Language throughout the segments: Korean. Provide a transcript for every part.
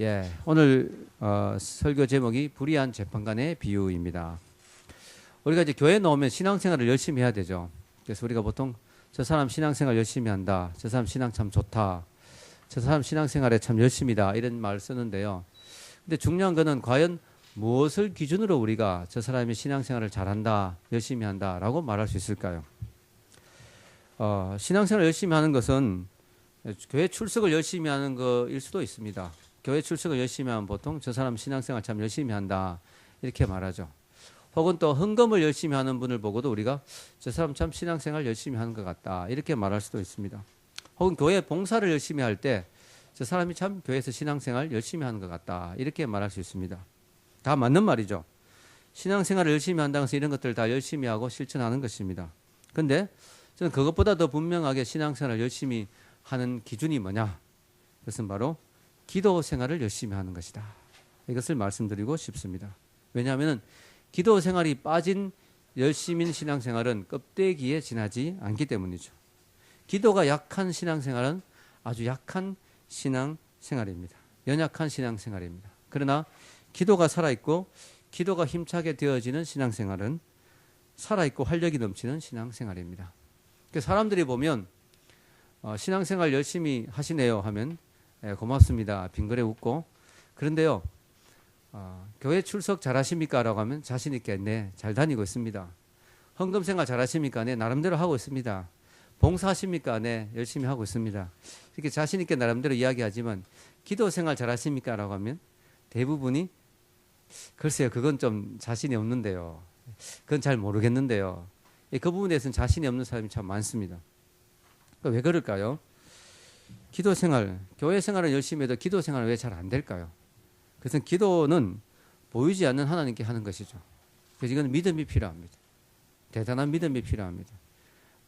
예, 오늘 어, 설교 제목이 불의한 재판관의 비유입니다. 우리가 이제 교회 나오면 신앙생활을 열심히 해야 되죠. 그래서 우리가 보통 저 사람 신앙생활 열심히 한다. 저 사람 신앙 참 좋다. 저 사람 신앙생활에 참 열심이다. 이런 말을 쓰는데요. 근데 중요한 거는 과연 무엇을 기준으로 우리가 저 사람이 신앙생활을 잘한다, 열심히 한다라고 말할 수 있을까요? 어, 신앙생활을 열심히 하는 것은 교회 출석을 열심히 하는 거일 수도 있습니다. 교회 출석을 열심히 하면 보통 저 사람 신앙생활 참 열심히 한다 이렇게 말하죠. 혹은 또 헌금을 열심히 하는 분을 보고도 우리가 저 사람 참 신앙생활 열심히 하는 것 같다 이렇게 말할 수도 있습니다. 혹은 교회 봉사를 열심히 할 때 저 사람이 참 교회에서 신앙생활 열심히 하는 것 같다 이렇게 말할 수 있습니다. 다 맞는 말이죠. 신앙생활을 열심히 한다고 해서 이런 것들을 다 열심히 하고 실천하는 것입니다. 근데 저는 그것보다 더 분명하게 신앙생활을 열심히 하는 기준이 뭐냐? 그것은 바로 기도 생활을 열심히 하는 것이다. 이것을 말씀드리고 싶습니다. 왜냐하면 기도 생활이 빠진 열심인 신앙생활은 껍데기에 지나지 않기 때문이죠. 기도가 약한 신앙생활은 아주 약한 신앙생활입니다. 연약한 신앙생활입니다. 그러나 기도가 살아있고 기도가 힘차게 되어지는 신앙생활은 살아있고 활력이 넘치는 신앙생활입니다. 사람들이 보면 어, 신앙생활 열심히 하시네요 하면 예, 고맙습니다. 빙그레 웃고 그런데요 어, 교회 출석 잘 하십니까? 라고 하면 자신 있게 네 잘 다니고 있습니다. 헌금 생활 잘 하십니까? 네 나름대로 하고 있습니다. 봉사하십니까? 네 열심히 하고 있습니다. 이렇게 자신 있게 나름대로 이야기하지만 기도 생활 잘 하십니까? 라고 하면 대부분이 글쎄요 그건 좀 자신이 없는데요. 그건 잘 모르겠는데요. 예, 그 부분에 대해서는 자신이 없는 사람이 참 많습니다. 왜 그럴까요? 기도 생활, 교회 생활을 열심히 해도 기도 생활은 왜 잘 안 될까요? 그것은 기도는 보이지 않는 하나님께 하는 것이죠. 그래서 이건 믿음이 필요합니다. 대단한 믿음이 필요합니다.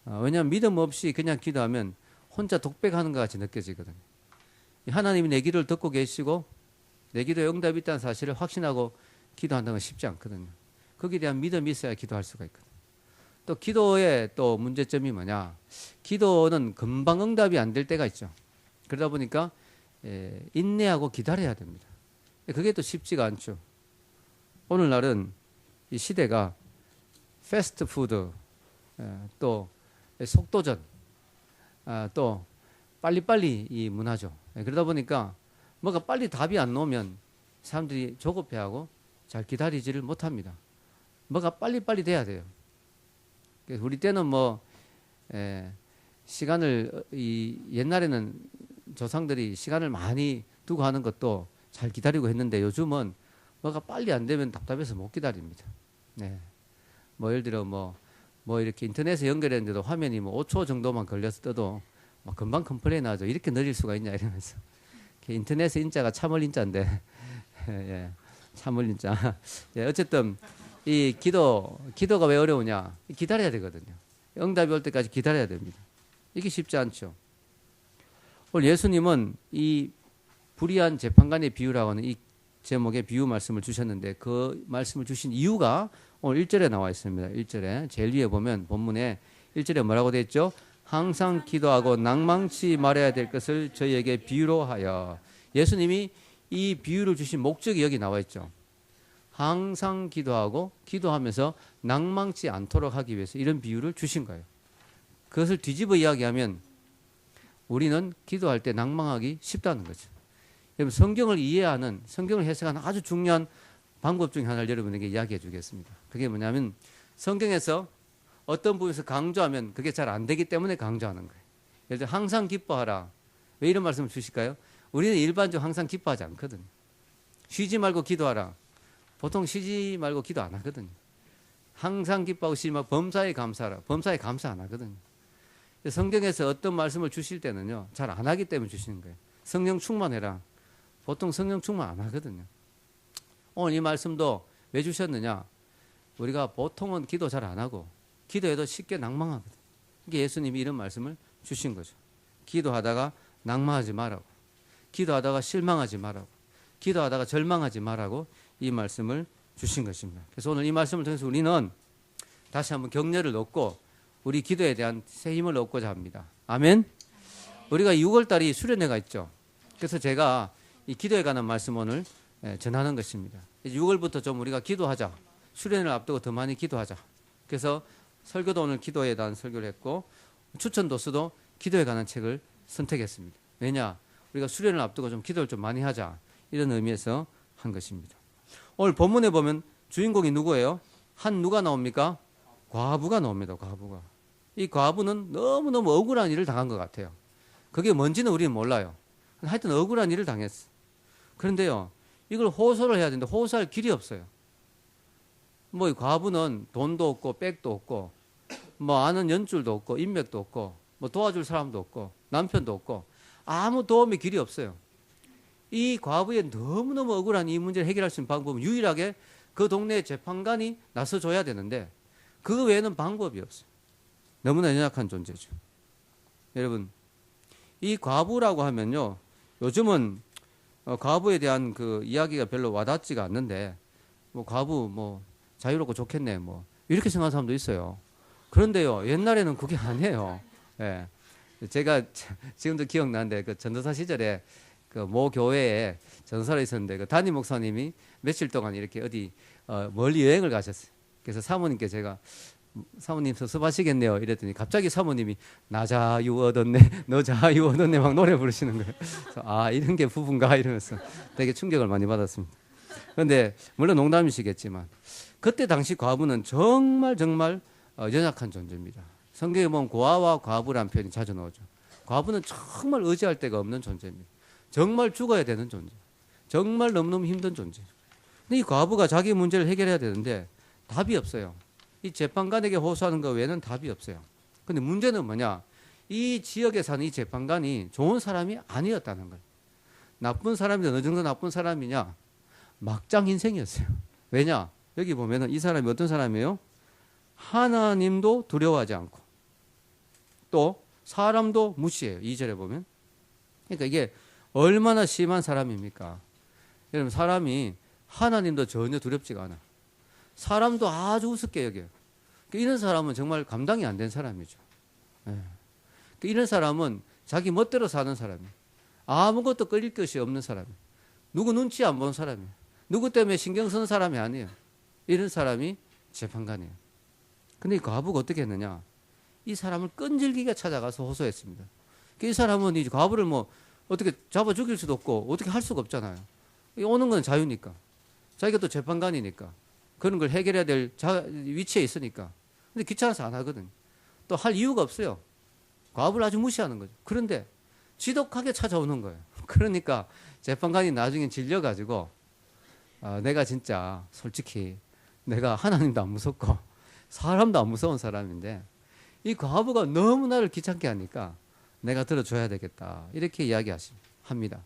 어, 왜냐하면 믿음 없이 그냥 기도하면 혼자 독백하는 것 같이 느껴지거든요. 하나님이 내 기도를 듣고 계시고 내 기도에 응답이 있다는 사실을 확신하고 기도한다는 건 쉽지 않거든요. 거기에 대한 믿음이 있어야 기도할 수가 있거든요. 또 기도의 또 문제점이 뭐냐? 기도는 금방 응답이 안 될 때가 있죠. 그러다 보니까 예, 인내하고 기다려야 됩니다. 그게 또 쉽지가 않죠. 오늘날은 이 시대가 패스트푸드 예, 또 속도전 아, 또 빨리빨리 이 문화죠. 예, 그러다 보니까 뭐가 빨리 답이 안 나오면 사람들이 조급해하고 잘 기다리지를 못합니다. 뭐가 빨리빨리 돼야 돼요. 우리 때는 뭐 에, 시간을 이 옛날에는 조상들이 시간을 많이 두고 하는 것도 잘 기다리고 했는데 요즘은 뭐가 빨리 안 되면 답답해서 못 기다립니다. 네. 뭐 예를 들어 뭐, 뭐 이렇게 인터넷에 연결했는데도 화면이 뭐 5초 정도만 걸려서 떠도 뭐 금방 컴플레인 하죠. 이렇게 느릴 수가 있냐 이러면서. 인터넷의 인자가 참을 인자인데, 예, 참을 인자. 예, 어쨌든 이 기도, 기도가 왜 어려우냐? 기다려야 되거든요. 응답이 올 때까지 기다려야 됩니다. 이게 쉽지 않죠. 오늘 예수님은 이 불의한 재판관의 비유라고 하는 이 제목의 비유 말씀을 주셨는데 그 말씀을 주신 이유가 오늘 1절에 나와 있습니다. 1절에 제일 위에 보면 본문에 1절에 뭐라고 되어 있죠? 항상 기도하고 낭망치 말해야 될 것을 저희에게 비유로 하여 예수님이 이 비유를 주신 목적이 여기 나와 있죠. 항상 기도하고 기도하면서 낭망치 않도록 하기 위해서 이런 비유를 주신 거예요. 그것을 뒤집어 이야기하면 우리는 기도할 때 낭망하기 쉽다는 거죠. 여러분 성경을 이해하는 성경을 해석하는 아주 중요한 방법 중에 하나를 여러분에게 이야기해 주겠습니다. 그게 뭐냐면 성경에서 어떤 부분에서 강조하면 그게 잘 안 되기 때문에 강조하는 거예요. 예를 들어 항상 기뻐하라. 왜 이런 말씀을 주실까요? 우리는 일반적으로 항상 기뻐하지 않거든요. 쉬지 말고 기도하라. 보통 쉬지 말고 기도 안 하거든요. 항상 기뻐하고 쉬지 말고 범사에 감사하라. 범사에 감사 안 하거든요. 성경에서 어떤 말씀을 주실 때는요, 잘 안 하기 때문에 주시는 거예요. 성령 충만해라. 보통 성령 충만 안 하거든요. 오늘 이 말씀도 왜 주셨느냐? 우리가 보통은 기도 잘 안 하고, 기도해도 쉽게 낭망하거든. 이게 예수님이 이런 말씀을 주신 거죠. 기도하다가 낭망하지 말라고. 기도하다가 실망하지 말라고. 기도하다가 절망하지 말라고 이 말씀을 주신 것입니다. 그래서 오늘 이 말씀을 통해서 우리는 다시 한번 격려를 얻고 우리 기도에 대한 새 힘을 얻고자 합니다. 아멘. 우리가 6월 달이 수련회가 있죠. 그래서 제가 이 기도에 관한 말씀 오늘 예, 전하는 것입니다. 6월부터 좀 우리가 기도하자. 수련을 앞두고 더 많이 기도하자. 그래서 설교도 오늘 기도에 대한 설교를 했고 추천 도수도 기도에 관한 책을 선택했습니다. 왜냐? 우리가 수련을 앞두고 좀 기도를 좀 많이 하자. 이런 의미에서 한 것입니다. 오늘 본문에 보면 주인공이 누구예요? 한 누가 나옵니까? 과부가 나옵니다. 과부가. 이 과부는 너무너무 억울한 일을 당한 것 같아요. 그게 뭔지는 우리는 몰라요. 하여튼 억울한 일을 당했어. 그런데요, 이걸 호소를 해야 되는데 호소할 길이 없어요. 뭐 과부는 돈도 없고 백도 없고 뭐 아는 연줄도 없고 인맥도 없고 뭐 도와줄 사람도 없고 남편도 없고 아무 도움의 길이 없어요. 이 과부의 너무너무 억울한 이 문제를 해결할 수 있는 방법은 유일하게 그 동네 재판관이 나서줘야 되는데 그 외에는 방법이 없어요. 너무나 연약한 존재죠. 여러분, 이 과부라고 하면요. 요즘은 어, 과부에 대한 그 이야기가 별로 와닿지가 않는데 뭐 과부 뭐 자유롭고 좋겠네 뭐 이렇게 생각하는 사람도 있어요. 그런데요 옛날에는 그게 아니에요. 예. 제가 지금도 기억나는데 그 전도사 시절에 그 모 교회에 전도사로 있었는데 그 담임 목사님이 며칠 동안 이렇게 어디 어, 멀리 여행을 가셨어요. 그래서 사모님께 제가 사모님 섭섭하시겠네요. 이랬더니 갑자기 사모님이 나 자유 얻었네, 너 자유 얻었네 막 노래 부르시는 거예요. 아 이런 게 부부인가 이러면서 되게 충격을 많이 받았습니다. 그런데 물론 농담이시겠지만 그때 당시 과부는 정말 정말 어, 연약한 존재입니다. 성경에 보면 고아와 과부란 표현이 자주 나오죠. 과부는 정말 의지할 데가 없는 존재입니다. 정말 죽어야 되는 존재. 정말 너무너무 힘든 존재. 근데 이 과부가 자기 문제를 해결해야 되는데 답이 없어요. 이 재판관에게 호소하는 것 외에는 답이 없어요. 근데 문제는 뭐냐? 이 지역에 사는 이 재판관이 좋은 사람이 아니었다는 거예요. 나쁜 사람이 어느 정도 나쁜 사람이냐? 막장 인생이었어요. 왜냐? 여기 보면은 이 사람이 어떤 사람이에요? 하나님도 두려워하지 않고 또 사람도 무시해요. 2절에 보면. 그러니까 이게 얼마나 심한 사람입니까? 여러분 사람이 하나님도 전혀 두렵지가 않아. 사람도 아주 우습게 여겨요. 그러니까 이런 사람은 정말 감당이 안 된 사람이죠. 예. 그러니까 이런 사람은 자기 멋대로 사는 사람이에요. 아무것도 끌릴 것이 없는 사람이에요. 누구 눈치 안 보는 사람이에요. 누구 때문에 신경 쓰는 사람이 아니에요. 이런 사람이 재판관이에요. 근데 이 과부가 어떻게 했느냐? 이 사람을 끈질기게 찾아가서 호소했습니다. 그러니까 이 사람은 이 과부를 뭐 어떻게 잡아 죽일 수도 없고 어떻게 할 수가 없잖아요. 오는 건 자유니까. 자기가 또 재판관이니까. 그런 걸 해결해야 될 자, 위치에 있으니까. 근데 귀찮아서 안 하거든. 또 할 이유가 없어요. 과부를 아주 무시하는 거죠. 그런데 지독하게 찾아오는 거예요. 그러니까 재판관이 나중에 질려가지고 아, 내가 진짜 솔직히 내가 하나님도 안 무섭고 사람도 안 무서운 사람인데 이 과부가 너무 나를 귀찮게 하니까 내가 들어줘야 되겠다. 이렇게 이야기합니다.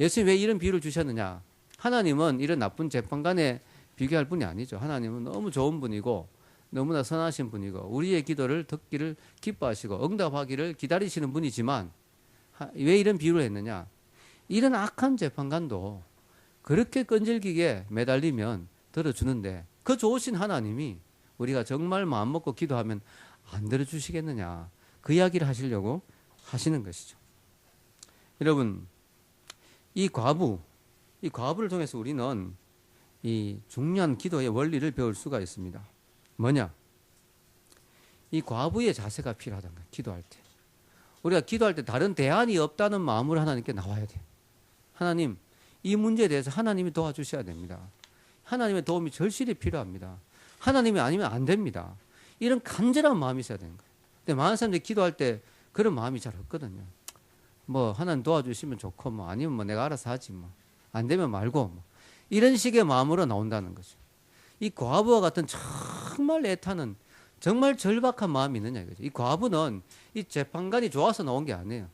예수님 왜 이런 비유를 주셨느냐? 하나님은 이런 나쁜 재판관에 비교할 분이 아니죠. 하나님은 너무 좋은 분이고 너무나 선하신 분이고 우리의 기도를 듣기를 기뻐하시고 응답하기를 기다리시는 분이지만 왜 이런 비유를 했느냐? 이런 악한 재판관도 그렇게 끈질기게 매달리면 들어주는데 그 좋으신 하나님이 우리가 정말 마음 먹고 기도하면 안 들어주시겠느냐. 그 이야기를 하시려고 하시는 것이죠. 여러분, 이 과부, 이 과부를 통해서 우리는 이 중요한 기도의 원리를 배울 수가 있습니다. 뭐냐? 이 과부의 자세가 필요하다는 거예요. 기도할 때. 우리가 기도할 때 다른 대안이 없다는 마음으로 하나님께 나와야 돼요. 하나님, 이 문제에 대해서 하나님이 도와주셔야 됩니다. 하나님의 도움이 절실히 필요합니다. 하나님이 아니면 안 됩니다. 이런 간절한 마음이 있어야 되는 거예요. 근데 많은 사람들이 기도할 때 그런 마음이 잘 없거든요. 뭐 하나님 도와주시면 좋고 뭐 아니면 뭐 내가 알아서 하지 뭐. 안 되면 말고 뭐. 이런 식의 마음으로 나온다는 거죠. 이 과부와 같은 정말 애타는 정말 절박한 마음이 있느냐 이거죠. 이 과부는 이 재판관이 좋아서 나온 게 아니에요.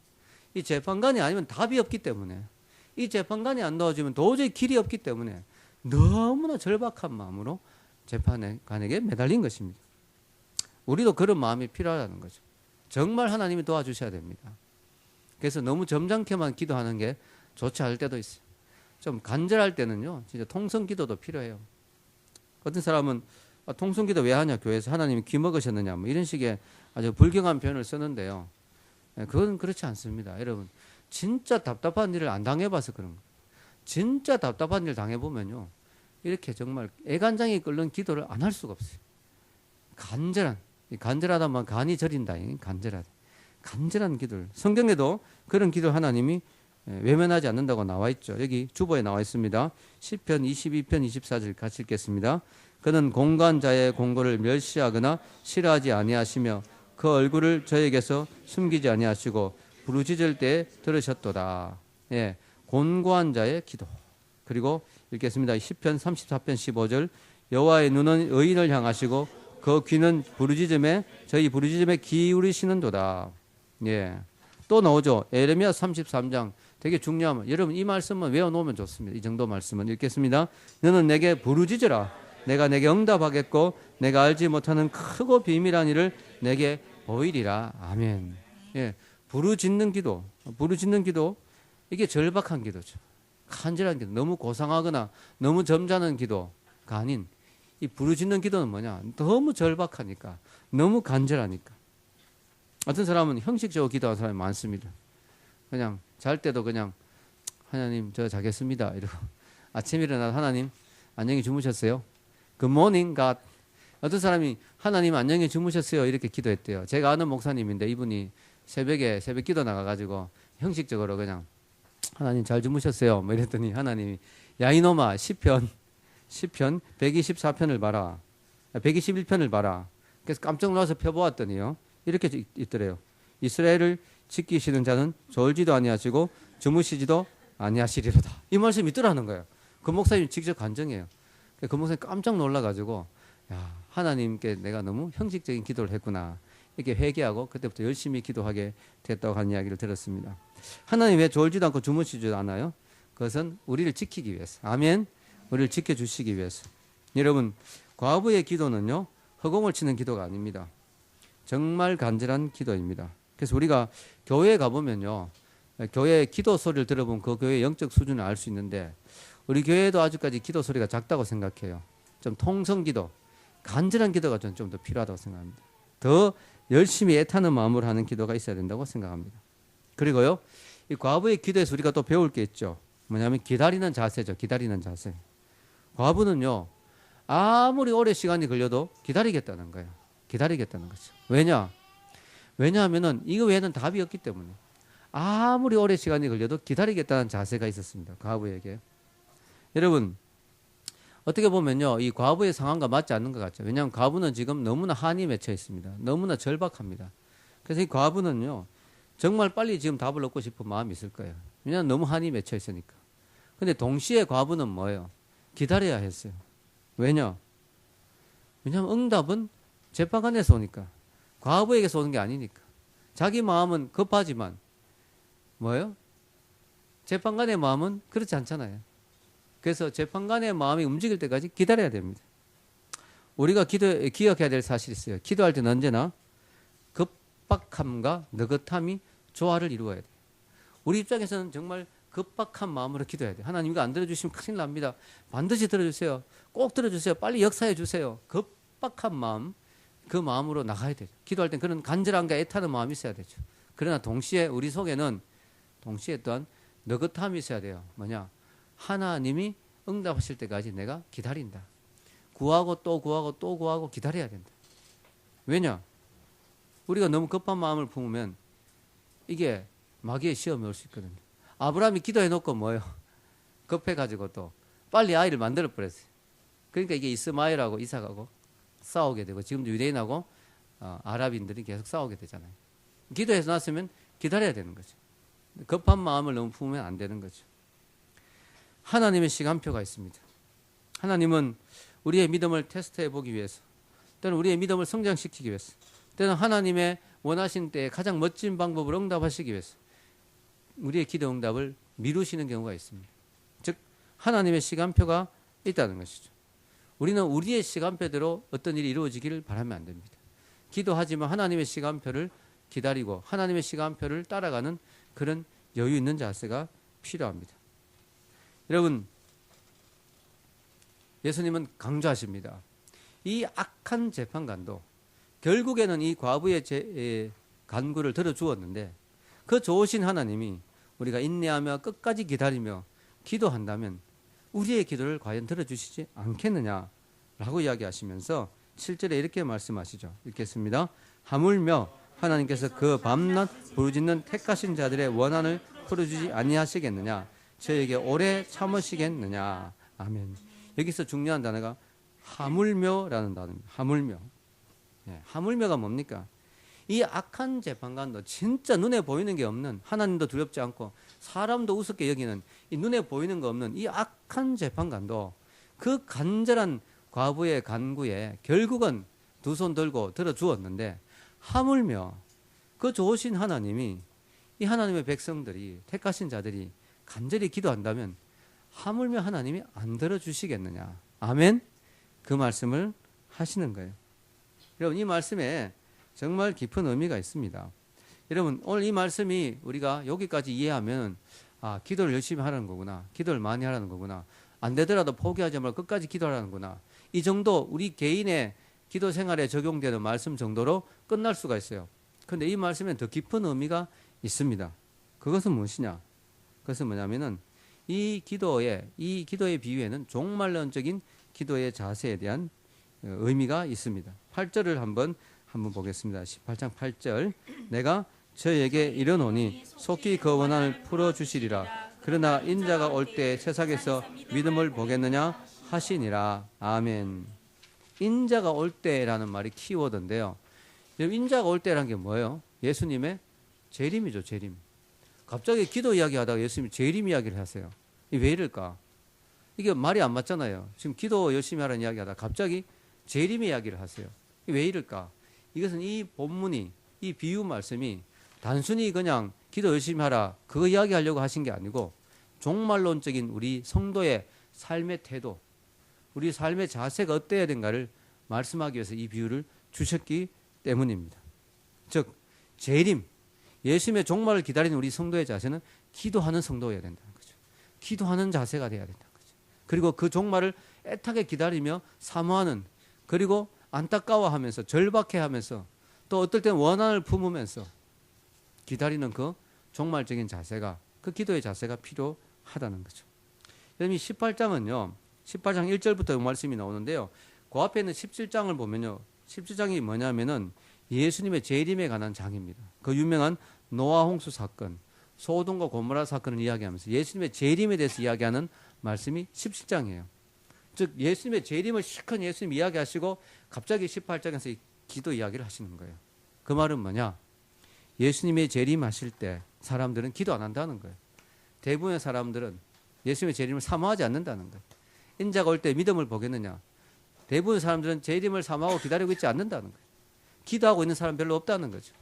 이 재판관이 아니면 답이 없기 때문에 이 재판관이 안 도와주면 도저히 길이 없기 때문에 너무나 절박한 마음으로 재판관에게 매달린 것입니다. 우리도 그런 마음이 필요하다는 거죠. 정말 하나님이 도와주셔야 됩니다. 그래서 너무 점잖게만 기도하는 게 좋지 않을 때도 있어요. 좀 간절할 때는요, 진짜 통성 기도도 필요해요. 어떤 사람은 아, 통성 기도 왜 하냐, 교회에서 하나님이 귀 먹으셨느냐, 뭐 이런 식의 아주 불경한 표현을 쓰는데요. 네, 그건 그렇지 않습니다. 여러분, 진짜 답답한 일을 안 당해봐서 그런 거예요. 진짜 답답한 일 당해보면요. 이렇게 정말 애간장이 끓는 기도를 안 할 수가 없어요. 간절한, 간절하다만 간이 저린다. 간절하다. 간절한 기도를. 성경에도 그런 기도 하나님이 예, 외면하지 않는다고 나와 있죠. 여기 주보에 나와 있습니다. 10편 22편 24절 같이 읽겠습니다. 그는 공간자의 공고를 멸시하거나 싫어하지 아니하시며 그 얼굴을 저에게서 숨기지 아니하시고 부르짖을 때 들으셨도다. 예. 곤고한 자의 기도. 그리고 읽겠습니다. 10편 34편 15절 여호와의 눈은 의인을 향하시고 그 귀는 부르짖음에 저희 부르짖음에 기울이시는도다. 예. 또 나오죠. 에레미야 33장 되게 중요한 여러분 이 말씀은 외워 놓으면 좋습니다. 이 정도 말씀은 읽겠습니다. 너는 내게 부르짖으라. 내가 내게 응답하겠고 내가 알지 못하는 크고 비밀한 일을 내게 보이리라. 아멘. 예. 부르짖는 기도. 부르짖는 기도 이게 절박한 기도죠. 간절한 기도. 너무 고상하거나 너무 점잖은 기도가 아닌 이 부르짖는 기도는 뭐냐? 너무 절박하니까. 너무 간절하니까. 어떤 사람은 형식적으로 기도하는 사람이 많습니다. 그냥 잘 때도 그냥 하나님 저 자겠습니다. 이러고 아침에 일어나 하나님 안녕히 주무셨어요. 굿모닝 갓. 어떤 사람이 하나님 안녕히 주무셨어요. 이렇게 기도했대요. 제가 아는 목사님인데 이분이 새벽에 새벽 기도 나가가지고 형식적으로 그냥 하나님 잘 주무셨어요. 뭐 이랬더니 하나님이 야 이놈아 10편 10편 124편을 봐라. 121편을 봐라. 그래서 깜짝 놀라서 펴보았더니요. 이렇게 있더래요. 이스라엘을 지키시는 자는 졸지도 아니하시고 주무시지도 아니하시리로다. 이 말씀이 있더라는 거예요. 그 목사님이 직접 간증해요. 그 목사님 깜짝 놀라가지고 야 하나님께 내가 너무 형식적인 기도를 했구나. 이렇게 회개하고 그때부터 열심히 기도하게 됐다고 하는 이야기를 들었습니다. 하나님 왜 졸지도 않고 주무시지도 않아요? 그것은 우리를 지키기 위해서. 아멘. 우리를 지켜주시기 위해서. 여러분 과부의 기도는요 허공을 치는 기도가 아닙니다. 정말 간절한 기도입니다. 그래서 우리가 교회에 가보면요. 교회 기도 소리를 들어보면 그 교회의 영적 수준을 알 수 있는데 우리 교회도 아직까지 기도 소리가 작다고 생각해요. 좀 통성 기도, 간절한 기도가 좀더 필요하다고 생각합니다. 더 열심히 애타는 마음으로 하는 기도가 있어야 된다고 생각합니다. 그리고요, 이 과부의 기도에서 우리가 또 배울 게 있죠. 뭐냐면 기다리는 자세죠. 기다리는 자세. 과부는요, 아무리 오래 시간이 걸려도 기다리겠다는 거예요. 기다리겠다는 거죠. 왜냐? 왜냐하면은 이거 외에는 답이 없기 때문에 아무리 오래 시간이 걸려도 기다리겠다는 자세가 있었습니다. 과부에게. 여러분 어떻게 보면요 이 과부의 상황과 맞지 않는 것 같죠. 왜냐하면 과부는 지금 너무나 한이 맺혀 있습니다. 너무나 절박합니다. 그래서 이 과부는요 정말 빨리 지금 답을 얻고 싶은 마음이 있을 거예요. 왜냐하면 너무 한이 맺혀 있으니까. 근데 동시에 과부는 뭐예요? 기다려야 했어요. 왜냐? 왜냐하면 응답은 재판관에서 오니까. 과부에게서 오는 게 아니니까. 자기 마음은 급하지만 뭐예요? 재판관의 마음은 그렇지 않잖아요. 그래서 재판관의 마음이 움직일 때까지 기다려야 됩니다. 우리가 기도, 기억해야 될 사실이 있어요. 기도할 때는 언제나 급박함과 느긋함이 조화를 이루어야 돼요. 우리 입장에서는 정말 급박한 마음으로 기도해야 돼요. 하나님 이거 안 들어주시면 큰일 납니다. 반드시 들어주세요. 꼭 들어주세요. 빨리 역사해 주세요. 급박한 마음, 그 마음으로 나가야 되죠. 기도할 땐 그런 간절함과 애타는 마음이 있어야 되죠. 그러나 동시에 우리 속에는 동시에 또한 느긋함이 있어야 돼요. 뭐냐? 하나님이 응답하실 때까지 내가 기다린다. 구하고 또 구하고 또 구하고 기다려야 된다. 왜냐? 우리가 너무 급한 마음을 품으면 이게 마귀의 시험이 올 수 있거든요. 아브라함이 기도해 놓고 뭐요? 급해 가지고 또 빨리 아이를 만들어 버렸어요. 그러니까 이게 이스마엘하고 이삭하고 싸우게 되고 지금도 유대인하고 어, 아랍인들이 계속 싸우게 되잖아요. 기도해서 났으면 기다려야 되는 거죠. 급한 마음을 너무 품으면 안 되는 거죠. 하나님의 시간표가 있습니다. 하나님은 우리의 믿음을 테스트해 보기 위해서 또는 우리의 믿음을 성장시키기 위해서 또는 하나님의 원하신 때에 가장 멋진 방법으로 응답하시기 위해서 우리의 기도 응답을 미루시는 경우가 있습니다. 즉 하나님의 시간표가 있다는 것이죠. 우리는 우리의 시간표대로 어떤 일이 이루어지기를 바라면 안 됩니다. 기도하지만 하나님의 시간표를 기다리고 하나님의 시간표를 따라가는 그런 여유 있는 자세가 필요합니다. 여러분, 예수님은 강조하십니다. 이 악한 재판관도 결국에는 이 과부의 제, 간구를 들어주었는데 그 좋으신 하나님이 우리가 인내하며 끝까지 기다리며 기도한다면 우리의 기도를 과연 들어주시지 않겠느냐라고 이야기하시면서 7절에 이렇게 말씀하시죠. 읽겠습니다. 하물며 하나님께서 그 밤낮 부르짖는 택하신 자들의 원한을 풀어주지 아니하시겠느냐? 저에게 오래 참으시겠느냐? 아멘. 여기서 중요한 단어가 하물며라는 단어입니다. 하물며. 예, 하물며가 뭡니까 이 악한 재판관도 진짜 눈에 보이는 게 없는 하나님도 두렵지 않고 사람도 우습게 여기는 이 눈에 보이는 거 없는 이 악한 재판관도 그 간절한 과부의 간구에 결국은 두 손 들고 들어주었는데 하물며 그 좋으신 하나님이 이 하나님의 백성들이 택하신 자들이 간절히 기도한다면 하물며 하나님이 안 들어주시겠느냐. 아멘? 그 말씀을 하시는 거예요. 여러분, 이 말씀에 정말 깊은 의미가 있습니다. 여러분, 오늘 이 말씀이 우리가 여기까지 이해하면, 아, 기도를 열심히 하라는 거구나. 기도를 많이 하라는 거구나. 안 되더라도 포기하지 말고 끝까지 기도하라는구나. 이 정도 우리 개인의 기도 생활에 적용되는 말씀 정도로 끝날 수가 있어요. 그런데 이 말씀에는 더 깊은 의미가 있습니다. 그것은 무엇이냐? 그것은 뭐냐면은 이 기도의 이 기도의 비유에는 종말론적인 기도의 자세에 대한 어, 의미가 있습니다. 8절을 한번 한번 보겠습니다. 18장 8절 내가 저에게 이르노니 속히 그 원한을 풀어 주시리라. 그러나 인자가 올 때 세상에서 믿음을 보겠느냐 하시니라. 아멘. 인자가 올 때라는 말이 키워드인데요. 인자가 올 때라는 게 뭐예요? 예수님의 재림이죠, 재림. 갑자기 기도 이야기 하다가 예수님이 재림 이야기를 하세요. 왜 이럴까? 이게 말이 안 맞잖아요. 지금 기도 열심히 하라는 이야기 하다 갑자기 재림 이야기를 하세요. 왜 이럴까? 이것은 이 본문이 이 비유 말씀이 단순히 그냥 기도 열심히 하라 그거 이야기하려고 하신 게 아니고 종말론적인 우리 성도의 삶의 태도, 우리 삶의 자세가 어때야 된가를 말씀하기 위해서 이 비유를 주셨기 때문입니다. 즉 재림, 예수님의 종말을 기다리는 우리 성도의 자세는 기도하는 성도여야 된다는 거죠. 기도하는 자세가 돼야 된다는 거죠. 그리고 그 종말을 애타게 기다리며 사모하는 그리고 안타까워하면서 절박해하면서 또 어떨 때는 원한을 품으면서 기다리는 그 종말적인 자세가 그 기도의 자세가 필요하다는 거죠. 여러분 18장은요. 18장 1절부터 말씀이 나오는데요. 그 앞에 있는 17장을 보면요. 17장이 뭐냐면은 예수님의 재림에 관한 장입니다. 그 유명한 노아 홍수 사건, 소돔과 고모라 사건을 이야기하면서 예수님의 재림에 대해서 이야기하는 말씀이 17장이에요. 즉 예수님의 재림을 시큰 예수님 이야기하시고 갑자기 18장에서 기도 이야기를 하시는 거예요. 그 말은 뭐냐? 예수님의 재림하실 때 사람들은 기도 안 한다는 거예요. 대부분의 사람들은 예수님의 재림을 사모하지 않는다는 거예요. 인자가 올 때 믿음을 보겠느냐? 대부분 사람들은 재림을 사모하고 기다리고 있지 않는다는 거예요. 기도하고 있는 사람 별로 없다는 거죠.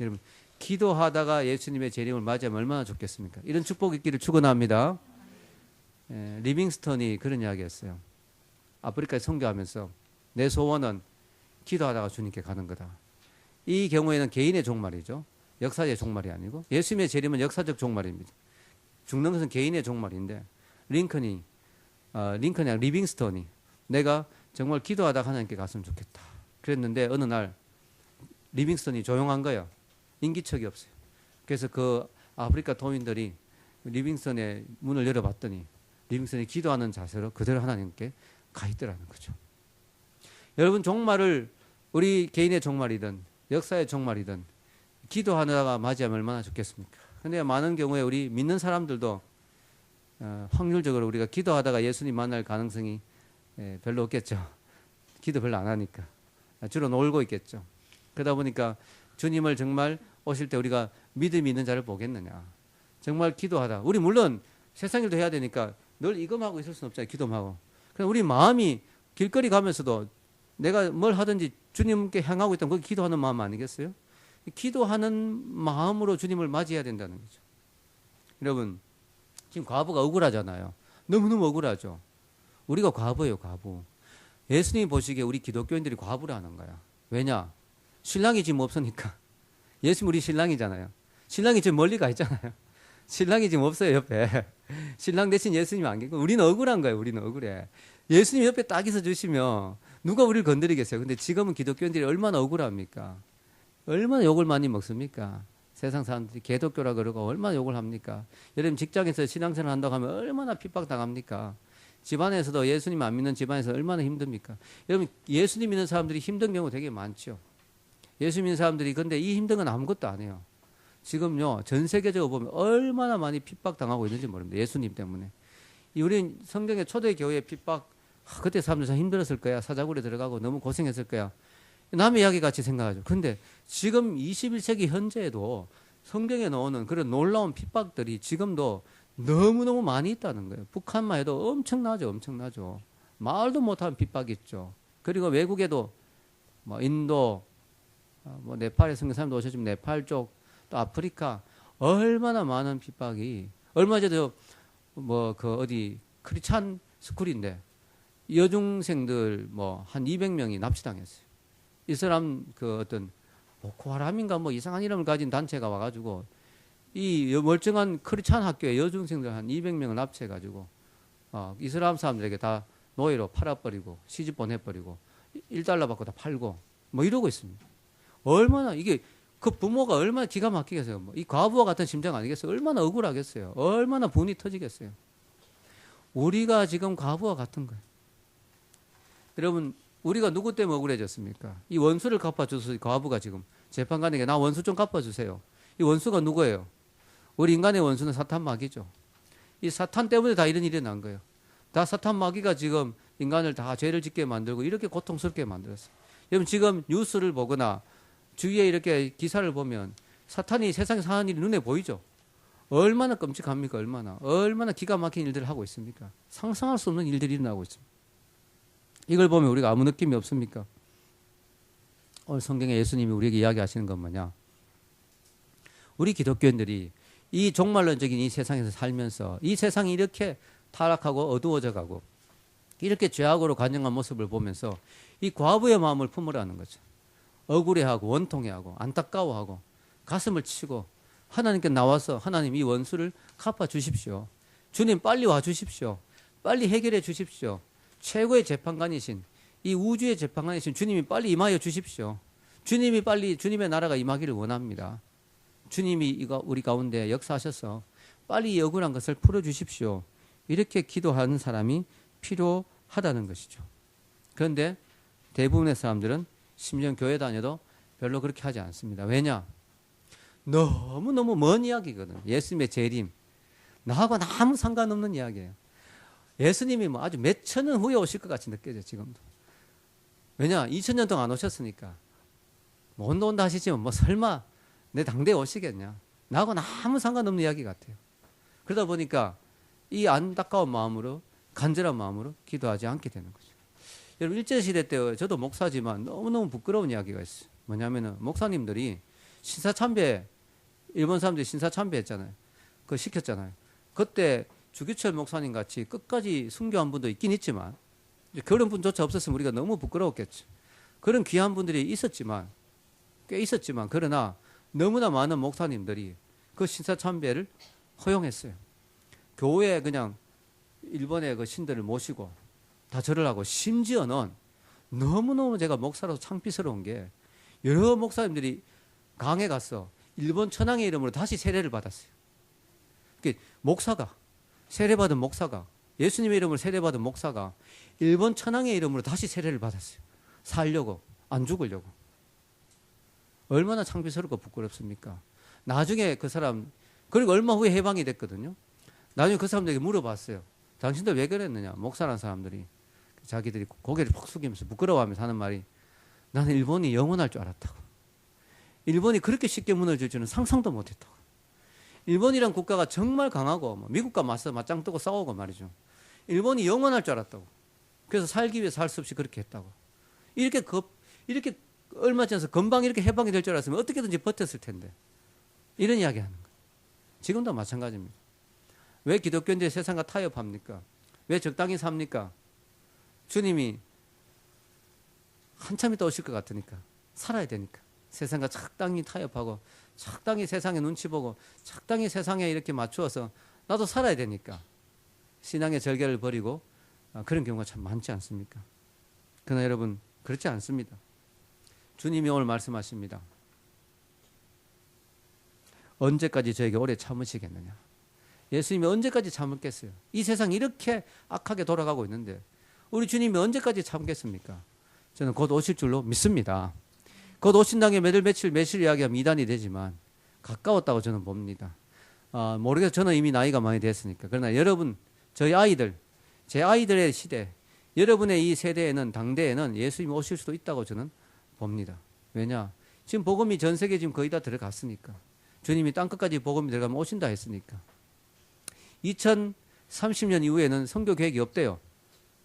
여러분, 기도하다가 예수님의 재림을 맞이하면 얼마나 좋겠습니까? 이런 축복 있기를 축원합니다. 예, 리빙스턴이 그런 이야기했어요. 아프리카에 선교하면서 내 소원은 기도하다가 주님께 가는 거다. 이 경우에는 개인의 종말이죠. 역사의 종말이 아니고 예수님의 재림은 역사적 종말입니다. 죽는 것은 개인의 종말인데 링컨이 어, 링컨이 리빙스턴이 내가 정말 기도하다가 하나님께 갔으면 좋겠다. 그랬는데 어느 날 리빙스턴이 조용한 거예요. 인기척이 없어요. 그래서 그 아프리카 도민들이 리빙스턴의 문을 열어봤더니 리빙스턴이 기도하는 자세로 그대로 하나님께 가 있더라는 거죠. 여러분 종말을 우리 개인의 종말이든 역사의 종말이든 기도하다가 맞이하면 얼마나 좋겠습니까? 근데 많은 경우에 우리 믿는 사람들도 어, 확률적으로 우리가 기도하다가 예수님 만날 가능성이 예, 별로 없겠죠. 기도 별로 안 하니까. 주로 놀고 있겠죠. 그러다 보니까 주님을 정말 오실 때 우리가 믿음이 있는 자를 보겠느냐. 정말 기도하다. 우리 물론 세상 일도 해야 되니까 늘 이것만 하고 있을 수는 없잖아요. 기도만 하고. 우리 마음이 길거리 가면서도 내가 뭘 하든지 주님께 향하고 있다면 그 기도하는 마음 아니겠어요? 기도하는 마음으로 주님을 맞이해야 된다는 거죠. 여러분, 지금 과부가 억울하잖아요. 너무너무 억울하죠. 우리가 과부예요, 과부. 예수님 보시기에 우리 기독교인들이 과부라는 거야. 왜냐? 신랑이 지금 없으니까. 예수님 우리 신랑이잖아요. 신랑이 지금 멀리 가 있잖아요. 신랑이 지금 없어요, 옆에. 신랑 대신 예수님 안 계고. 우리는 억울한 거예요, 우리는 억울해. 예수님 옆에 딱 있어 주시면 누가 우리를 건드리겠어요. 근데 지금은 기독교인들이 얼마나 억울합니까? 얼마나 욕을 많이 먹습니까? 세상 사람들이 개독교라 그러고 얼마나 욕을 합니까? 여러분 직장에서 신앙생활 한다고 하면 얼마나 핍박 당합니까? 집안에서도 예수님 안 믿는 집안에서 얼마나 힘듭니까? 여러분 예수님 믿는 사람들이 힘든 경우 되게 많죠. 예수 믿는 사람들이 근데 이 힘든 건 아무것도 안 해요. 지금요 전 세계적으로 보면 얼마나 많이 핍박 당하고 있는지 모릅니다. 예수님 때문에. 이 우리 성경의 초대 교회 핍박 아, 그때 사람들 참 힘들었을 거야. 사자굴에 들어가고 너무 고생했을 거야. 남의 이야기 같이 생각하죠. 근데 지금 21세기 현재에도 성경에 나오는 그런 놀라운 핍박들이 지금도 너무너무 많이 있다는 거예요. 북한만 해도 엄청나죠. 엄청나죠. 말도 못한 핍박이 있죠. 그리고 외국에도 뭐 인도, 어, 뭐 네팔에 성경 사람도 오셨지만 네팔 쪽, 또 아프리카 얼마나 많은 핍박이 얼마 전에 뭐그 어디 크리찬 스쿨인데 여중생들 뭐 한 200명이 납치당했어요. 이스람 그 어떤 보코하람인가 뭐 이상한 이름을 가진 단체가 와가지고 이 멀쩡한 크리찬 학교에 여중생들 한 200명을 납치해가지고 어, 이슬람 사람들에게 다 노예로 팔아버리고 시집 보내버리고 1달러 받고 다 팔고 뭐 이러고 있습니다. 얼마나 이게 그 부모가 얼마나 기가 막히겠어요. 뭐 이 과부와 같은 심정 아니겠어요? 얼마나 억울하겠어요. 얼마나 분이 터지겠어요. 우리가 지금 과부와 같은 거예요. 여러분 우리가 누구 때문에 억울해졌습니까? 이 원수를 갚아줘서 과부가 지금 재판관에게 나 원수 좀 갚아주세요. 이 원수가 누구예요? 우리 인간의 원수는 사탄 마귀죠. 이 사탄 때문에 다 이런 일이 난 거예요. 다 사탄 마귀가 지금 인간을 다 죄를 짓게 만들고 이렇게 고통스럽게 만들었어요. 여러분 지금 뉴스를 보거나 주위에 이렇게 기사를 보면 사탄이 세상에서 하는 일이 눈에 보이죠. 얼마나 끔찍합니까? 얼마나 얼마나 기가 막힌 일들을 하고 있습니까? 상상할 수 없는 일들이 일어나고 있습니다. 이걸 보면 우리가 아무 느낌이 없습니까? 오늘 성경에 예수님이 우리에게 이야기하시는 건 뭐냐? 우리 기독교인들이 이 종말론적인 이 세상에서 살면서 이 세상이 이렇게 타락하고 어두워져 가고 이렇게 죄악으로 간영한 모습을 보면서 이 과부의 마음을 품으라는 거죠. 억울해하고 원통해하고 안타까워하고 가슴을 치고 하나님께 나와서 하나님 이 원수를 갚아 주십시오. 주님 빨리 와 주십시오. 빨리 해결해 주십시오. 최고의 재판관이신 이 우주의 재판관이신 주님이 빨리 임하여 주십시오. 주님이 빨리 주님의 나라가 임하기를 원합니다. 주님이 이거 우리 가운데 역사하셔서 빨리 이 억울한 것을 풀어 주십시오. 이렇게 기도하는 사람이 필요하다는 것이죠. 그런데 대부분의 사람들은 심지어 교회 다녀도 별로 그렇게 하지 않습니다. 왜냐? 너무너무 먼 이야기거든. 예수님의 재림. 나하고 아무 상관없는 이야기예요. 예수님이 뭐 아주 몇 천 년 후에 오실 것 같이 느껴져, 지금도. 왜냐? 2천 년 동안 안 오셨으니까. 뭐 온다 하시지만 뭐 설마 내 당대에 오시겠냐. 나하고는 아무 상관없는 이야기 같아요. 그러다 보니까 이 안타까운 마음으로 간절한 마음으로 기도하지 않게 되는 거죠. 여러분 일제 시대 때 저도 목사지만 너무너무 부끄러운 이야기가 있어요. 뭐냐면은 목사님들이 신사 참배 일본 사람들이 신사 참배했잖아요. 그거 시켰잖아요. 그때 주기철 목사님 같이 끝까지 순교한 분도 있긴 있지만 그런 분조차 없었으면 우리가 너무 부끄러웠겠죠. 그런 귀한 분들이 있었지만 꽤 있었지만 그러나 너무나 많은 목사님들이 그 신사 참배를 허용했어요. 교회에 그냥 일본의 그 신들을 모시고 다 절을 하고 심지어는 너무너무 제가 목사로서 창피스러운 게 여러 목사님들이 강에 가서 일본 천황의 이름으로 다시 세례를 받았어요. 목사가 세례받은 목사가 예수님의 이름으로 세례받은 목사가 일본 천황의 이름으로 다시 세례를 받았어요. 살려고 안 죽으려고. 얼마나 창피스럽고 부끄럽습니까? 나중에 그 사람 그리고 얼마 후에 해방이 됐거든요. 나중에 그 사람들에게 물어봤어요. 당신들 왜 그랬느냐? 목사란 사람들이 자기들이 고개를 푹 숙이면서 부끄러워하면서 하는 말이 나는 일본이 영원할 줄 알았다고. 일본이 그렇게 쉽게 무너질 줄은 상상도 못했다고. 일본이란 국가가 정말 강하고 뭐 미국과 맞서 맞짱 뜨고 싸우고 말이죠. 일본이 영원할 줄 알았다고. 그래서 살기 위해서 할 수 없이 그렇게 했다고. 이렇게 급 이렇게 얼마 전에 금방 이렇게 해방이 될 줄 알았으면 어떻게든지 버텼을 텐데. 이런 이야기 하는 거예요. 지금도 마찬가지입니다. 왜 기독교인들이 세상과 타협합니까? 왜 적당히 삽니까? 주님이 한참 있다 오실 것 같으니까. 살아야 되니까. 세상과 적당히 타협하고 적당히 세상에 눈치 보고 적당히 세상에 이렇게 맞추어서 나도 살아야 되니까 신앙의 절개를 버리고 아, 그런 경우가 참 많지 않습니까? 그러나 여러분 그렇지 않습니다. 주님이 오늘 말씀하십니다. 언제까지 저에게 오래 참으시겠느냐? 예수님이 언제까지 참겠어요? 이 세상이 이렇게 악하게 돌아가고 있는데 우리 주님이 언제까지 참겠습니까? 저는 곧 오실 줄로 믿습니다. 곧 오신다는 게 매달 며칠 며칠 이야기하면 이단이 되지만 가까웠다고 저는 봅니다. 아, 모르겠어요. 저는 이미 나이가 많이 됐으니까. 그러나 여러분, 저희 아이들, 제 아이들의 시대, 여러분의 이 세대에는 당대에는 예수님이 오실 수도 있다고 저는 봅니다. 왜냐? 지금 복음이 전 세계 지금 거의 다 들어갔으니까. 주님이 땅 끝까지 복음이 들어가면 오신다 했으니까. 2030년 이후에는 선교 계획이 없대요.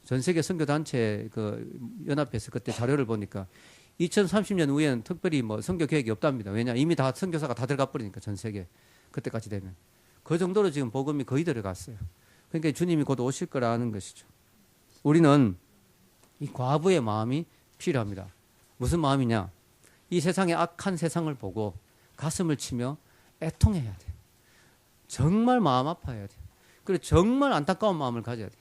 전 세계 선교 단체 그 연합회에서 그때 자료를 보니까 2030년 후에는 특별히 뭐 선교 계획이 없답니다. 왜냐 이미 다 선교사가 다 들어가 버리니까 전 세계 그때까지 되면 그 정도로 지금 복음이 거의 들어갔어요. 그러니까 주님이 곧 오실 거라는 것이죠. 우리는 이 과부의 마음이 필요합니다. 무슨 마음이냐? 이 세상의 악한 세상을 보고 가슴을 치며 애통해야 돼. 정말 마음 아파야 돼. 그리고 정말 안타까운 마음을 가져야 돼.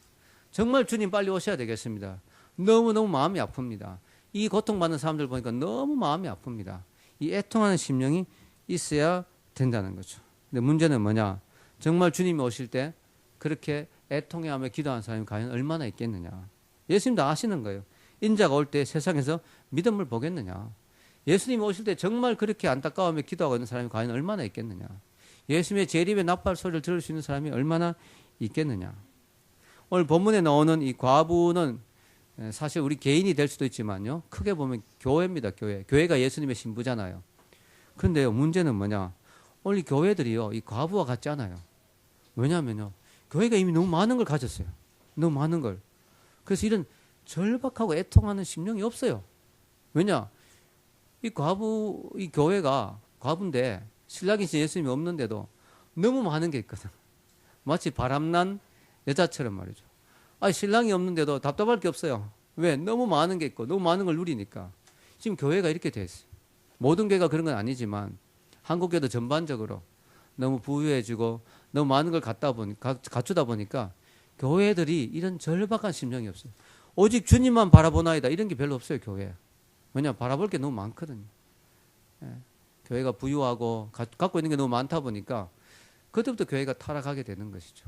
정말 주님 빨리 오셔야 되겠습니다. 너무너무 마음이 아픕니다. 이 고통받는 사람들 보니까 너무 마음이 아픕니다. 이 애통하는 심령이 있어야 된다는 거죠. 근데 문제는 뭐냐? 정말 주님이 오실 때 그렇게 애통해하며 기도하는 사람이 과연 얼마나 있겠느냐? 예수님도 아시는 거예요. 인자가 올 때 세상에서 믿음을 보겠느냐? 예수님 오실 때 정말 그렇게 안타까워하며 기도하고 있는 사람이 과연 얼마나 있겠느냐? 예수님의 재림의 나팔 소리를 들을 수 있는 사람이 얼마나 있겠느냐? 오늘 본문에 나오는 이 과부는 사실 우리 개인이 될 수도 있지만요. 크게 보면 교회입니다. 교회. 교회가 예수님의 신부잖아요. 그런데요. 문제는 뭐냐? 오늘 이 교회들이요. 이 과부와 같지 않아요. 왜냐하면요. 교회가 이미 너무 많은 걸 가졌어요. 너무 많은 걸. 그래서 이런 절박하고 애통하는 심령이 없어요. 왜냐? 이 과부, 이 교회가 과부인데 신랑이 예수님이 없는데도 너무 많은 게 있거든. 마치 바람난 여자처럼 말이죠. 아, 신랑이 없는데도 답답할 게 없어요. 왜? 너무 많은 게 있고 너무 많은 걸 누리니까. 지금 교회가 이렇게 돼 있어요. 모든 교회가 그런 건 아니지만 한국 교회도 전반적으로 너무 부유해지고 너무 많은 걸 갖다 보니 갖추다 보니까 교회들이 이런 절박한 심정이 없어요. 오직 주님만 바라보나이다 이런 게 별로 없어요 교회. 왜냐 바라볼 게 너무 많거든요. 예. 교회가 부유하고 가, 갖고 있는 게 너무 많다 보니까 그때부터 교회가 타락하게 되는 것이죠.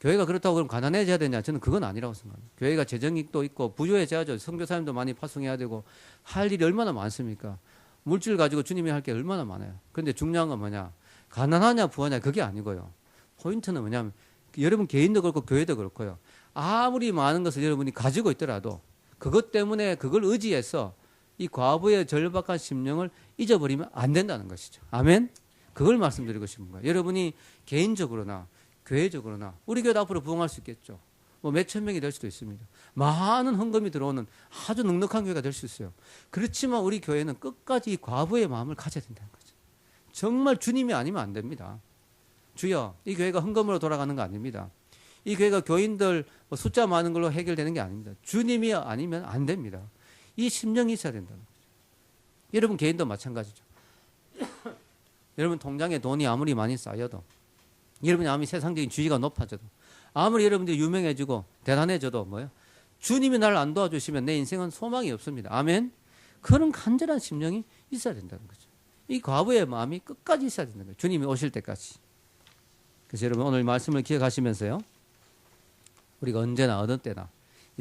교회가 그렇다고 그럼 가난해져야 되냐? 저는 그건 아니라고 생각합니다. 교회가 재정익도 있고 부유해져야죠. 선교사님도 많이 파송해야 되고 할 일이 얼마나 많습니까? 물질 가지고 주님이 할 게 얼마나 많아요. 그런데 중요한 건 뭐냐? 가난하냐 부하냐 그게 아니고요. 포인트는 뭐냐면 여러분 개인도 그렇고 교회도 그렇고요. 아무리 많은 것을 여러분이 가지고 있더라도 그것 때문에 그걸 의지해서 이 과부의 절박한 심령을 잊어버리면 안 된다는 것이죠. 아멘? 그걸 말씀드리고 싶은 거예요. 여러분이 개인적으로나 교회적으로나 우리 교회도 앞으로 부흥할 수 있겠죠. 뭐 몇천 명이 될 수도 있습니다. 많은 헌금이 들어오는 아주 넉넉한 교회가 될 수 있어요. 그렇지만 우리 교회는 끝까지 이 과부의 마음을 가져야 된다는 거죠. 정말 주님이 아니면 안 됩니다. 주여, 이 교회가 헌금으로 돌아가는 거 아닙니다. 이 교회가 교인들 뭐 숫자 많은 걸로 해결되는 게 아닙니다. 주님이 아니면 안 됩니다. 이 심령이 있어야 된다는 거죠. 여러분 개인도 마찬가지죠. 여러분 통장에 돈이 아무리 많이 쌓여도 여러분이 아무리 세상적인 주의가 높아져도 아무리 여러분들이 유명해지고 대단해져도 뭐요? 주님이 나를 안 도와주시면 내 인생은 소망이 없습니다. 아멘. 그런 간절한 심령이 있어야 된다는 거죠. 이 과부의 마음이 끝까지 있어야 된다는 거예요. 주님이 오실 때까지. 그래서 여러분 오늘 말씀을 기억하시면서요. 우리가 언제나 어느 때나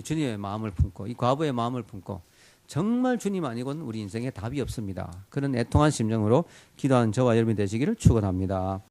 주님의 마음을 품고 이 과부의 마음을 품고 정말 주님 아니고는 우리 인생에 답이 없습니다. 그런 애통한 심령으로 기도하는 저와 여러분이 되시기를 축원합니다.